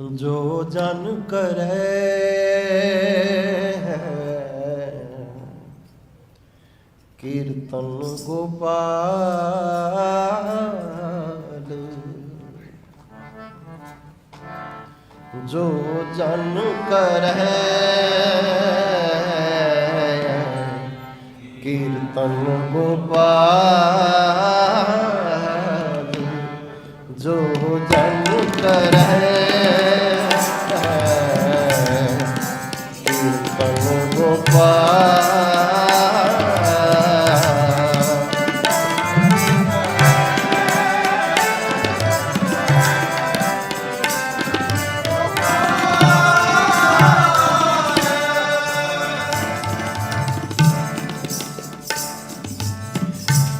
ਜੋ ਜਨ ਕਰੈ ਕੀਰਤਨ ਗੋਪਾਲ। ਜੋ ਜਨ ਕਰੈ ਕੀਰਤਨ ਗੋਪਾਲ।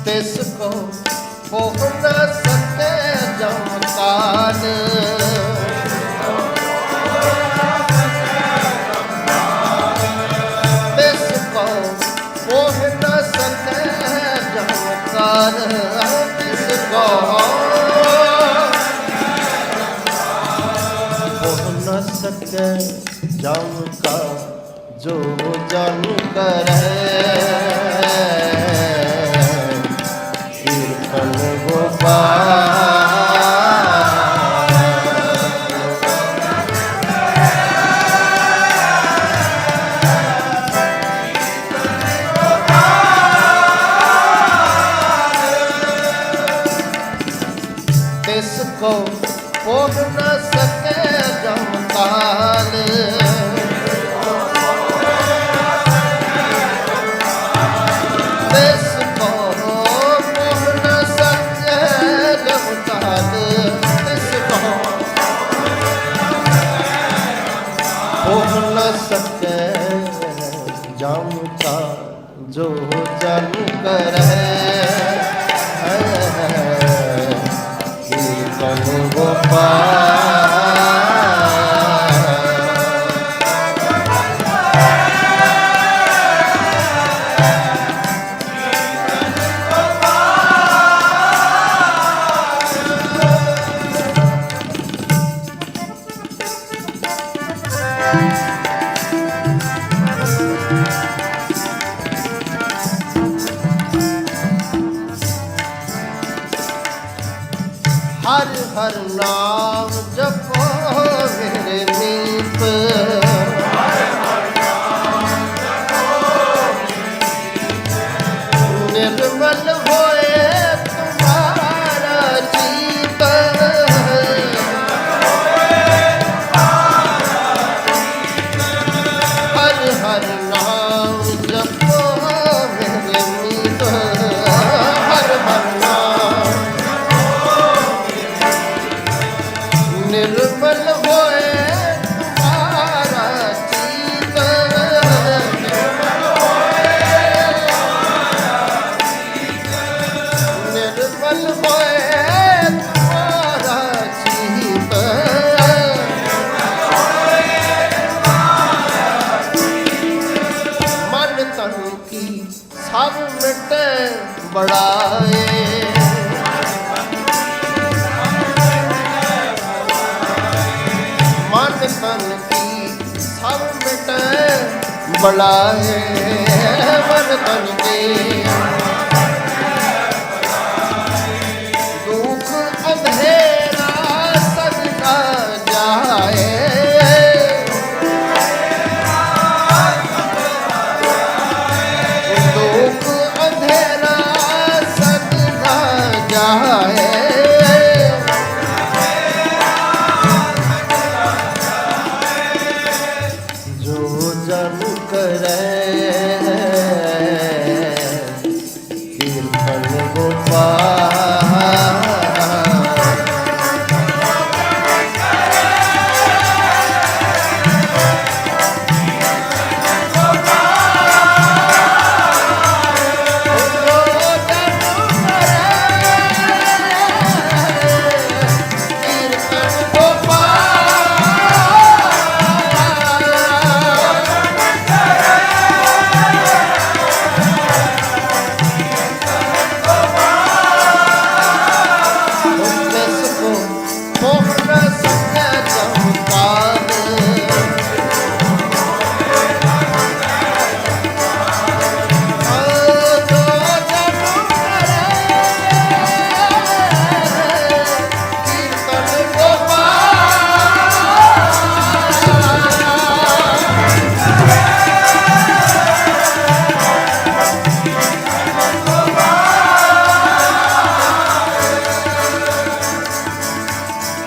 ਤਿਸ ਕੋ ਹੋ ਨ ਸਕੇ ਜਮ ਕਾਲ ਤਿਸ ਕੋ ਹੋ ਨ ਸਕੇ ਜਮ ਕਾਲ ਤਿਸ ਕੋ ਹੋ ਨ ਸਕੇ ਜਮ ਕਾ ਜੋ ਜਨ ਕਰੈ। ਜਨ ਹਰ ਹਰ ਨਾਮ ਜਪੋ ਮੇਰੇ ਮੀਤ ਨਿਰਮਲ ਹੋਏ ਤੁਮਾਰਾ ਜੀਤ। ਹਰ ਹਰ ਨਾਮ ਜਪੋ ਮੇਰੇ ਮੀਤ ਹਰ ਹਰ ਸਭ ਮਿਟੇ ਬੜਾਏ। ਮਨ ਤਨ ਕੀ ਸਭ ਮਿਟੈ ਬਲਾਏ ਮਨ ਤਨ ਕੀ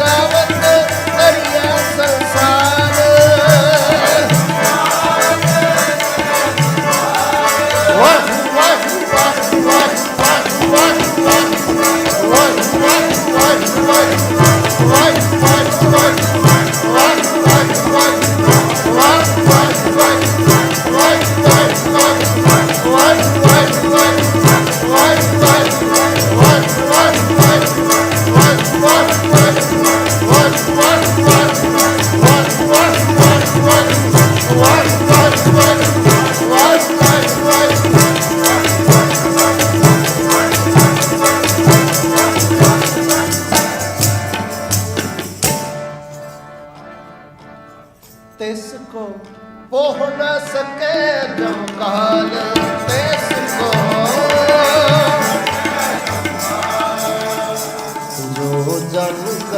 சர்வ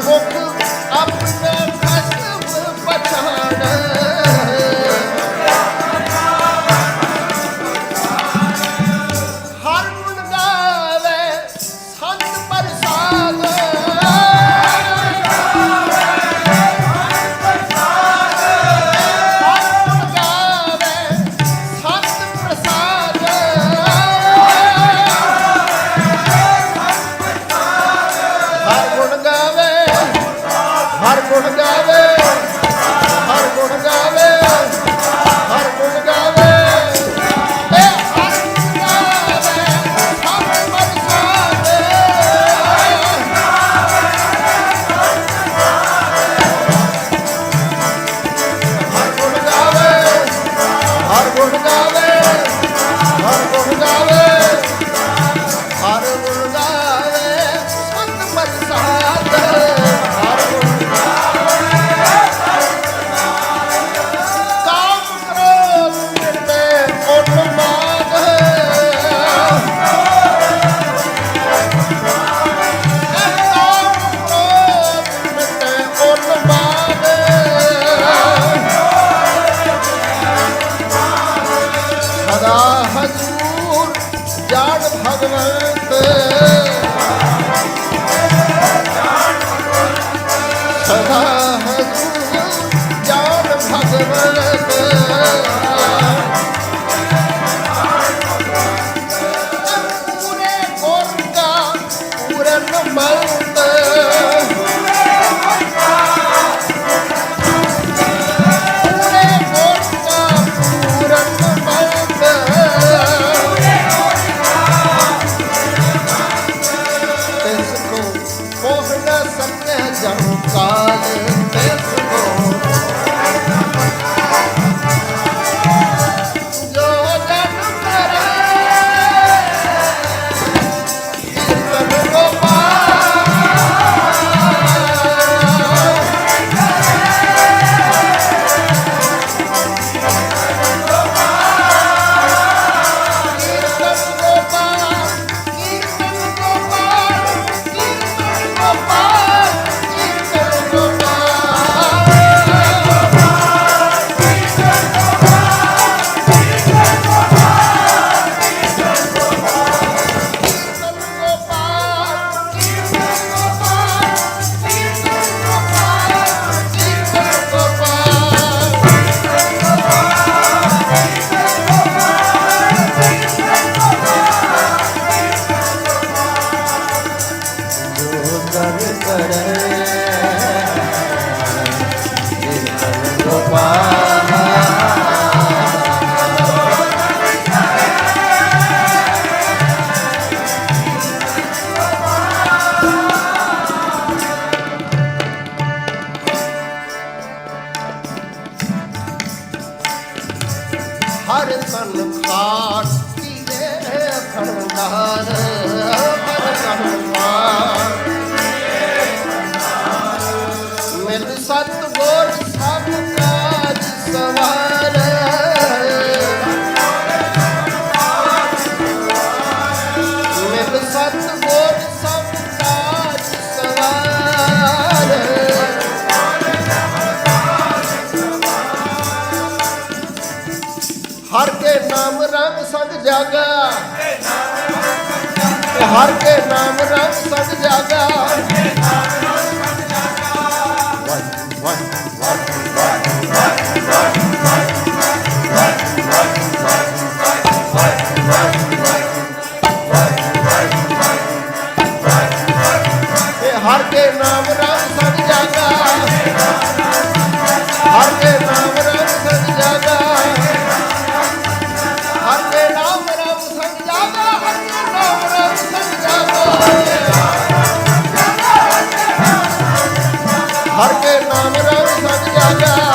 I've been ਭਗਵੰਤ ਹਰ ਕੇ ਨਾਮ ਰੰਗ ਸਦ ਜਾਗਾ। ਨਾਮ ਰਾਮ ਸਤ ਜਾਗਾ